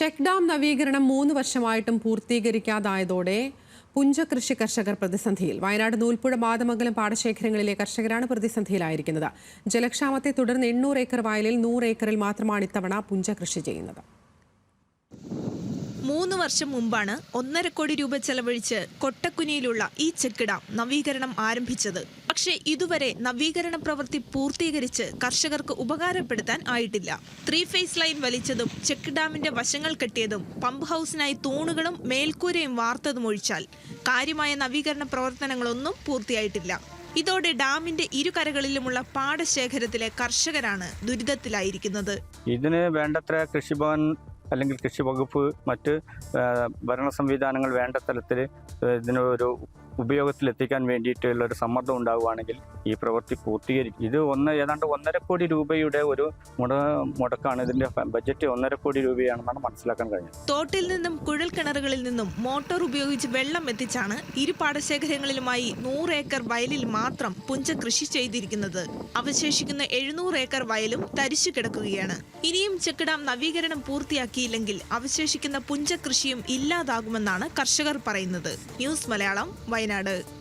Check dam നവീകരണം മൂന്ന് വർഷമായിട്ടും പൂർത്തീകരിക്കാതായതോടെ പുഞ്ചകൃഷി കർഷകർ പ്രതിസന്ധിയിൽ. വയനാട് നൂൽപ്പുഴ മാതമംഗലം പാടശേഖരങ്ങളിലെ കർഷകരാണ് പ്രതിസന്ധിയിലായിരിക്കുന്നത്. ജലക്ഷാമത്തെ തുടർന്ന് എണ്ണൂറ് ഏക്കർ വയലിൽ നൂറ് ഏക്കറിൽ മാത്രമാണ് ഇത്തവണ പുഞ്ച കൃഷി ചെയ്യുന്നത്. മൂന്ന് വർഷം മുമ്പാണ് ഒന്നര കോടി രൂപ ചെലവഴിച്ച് കൊട്ടക്കുനിയിലുള്ള ഈ ചെക്ക് ഡാം നവീകരണം ആരംഭിച്ചത്. പക്ഷേ ഇതുവരെ നവീകരണ പ്രവൃത്തി പൂർത്തീകരിച്ച് കർഷകർക്ക് ഉപകാരപ്പെടുത്താൻ ആയിട്ടില്ല. ത്രീ ഫേസ് ലൈൻ വലിച്ചതും ചെക്ക് ഡാമിന്റെ വശങ്ങൾ കെട്ടിയതും പമ്പ് ഹൗസിനായി തൂണുകളും മേൽക്കൂരയും വാർത്തതും ഒഴിച്ചാൽ കാര്യമായ നവീകരണ പ്രവർത്തനങ്ങളൊന്നും പൂർത്തിയായിട്ടില്ല. ഇതോടെ ഡാമിന്റെ ഇരുകരകളിലുമുള്ള പാടശേഖരത്തിലെ കർഷകരാണ് ദുരിതത്തിലായിരിക്കുന്നത്. ഇതിന് വേണ്ടത്ര കൃഷിഭവൻ അല്ലെങ്കിൽ കൃഷി വകുപ്പ് മറ്റ് ഭരണ സംവിധാനങ്ങൾ വേണ്ട തലത്തിൽ ഇതിന് ഒരു ഉപയോഗത്തിലെത്തിക്കാൻ വേണ്ടിയിട്ടുള്ള ഒരു സമ്മർദ്ദം ഉണ്ടാവുകയാണെങ്കിൽ ഈ പ്രവൃത്തി പൂർത്തീകരിക്കും. ഇത് ഒന്ന് ഏതാണ്ട് ഒന്നര കോടി രൂപയുടെ ഒരു മുട മുടക്കാണ്. ഇതിന്റെ ബജറ്റ് ഒന്നര കോടി രൂപയാണെന്നാണ് മനസ്സിലാക്കാൻ കഴിഞ്ഞത്. തോട്ടിൽ നിന്നും കുഴൽ കിണറുകളിൽ നിന്നും മോട്ടോർ ഉപയോഗിച്ച് വെള്ളം എത്തിച്ചാണ് ഇരു പാടശേഖരങ്ങളിലുമായി നൂറ് ഏക്കർ വയലിൽ മാത്രം പുഞ്ച കൃഷി ചെയ്തിരിക്കുന്നത്. അവശേഷിക്കുന്ന എഴുന്നൂറ് ഏക്കർ വയലും തരിച്ചു കിടക്കുകയാണ്. ഇനിയും ചെക്കിടാം നവീകരണം പൂർത്തിയാക്കിയില്ലെങ്കിൽ അവശേഷിക്കുന്ന പുഞ്ച കൃഷിയും ഇല്ലാതാകുമെന്നാണ് കർഷകർ പറയുന്നത്. ന്യൂസ് മലയാളം വയനാട്.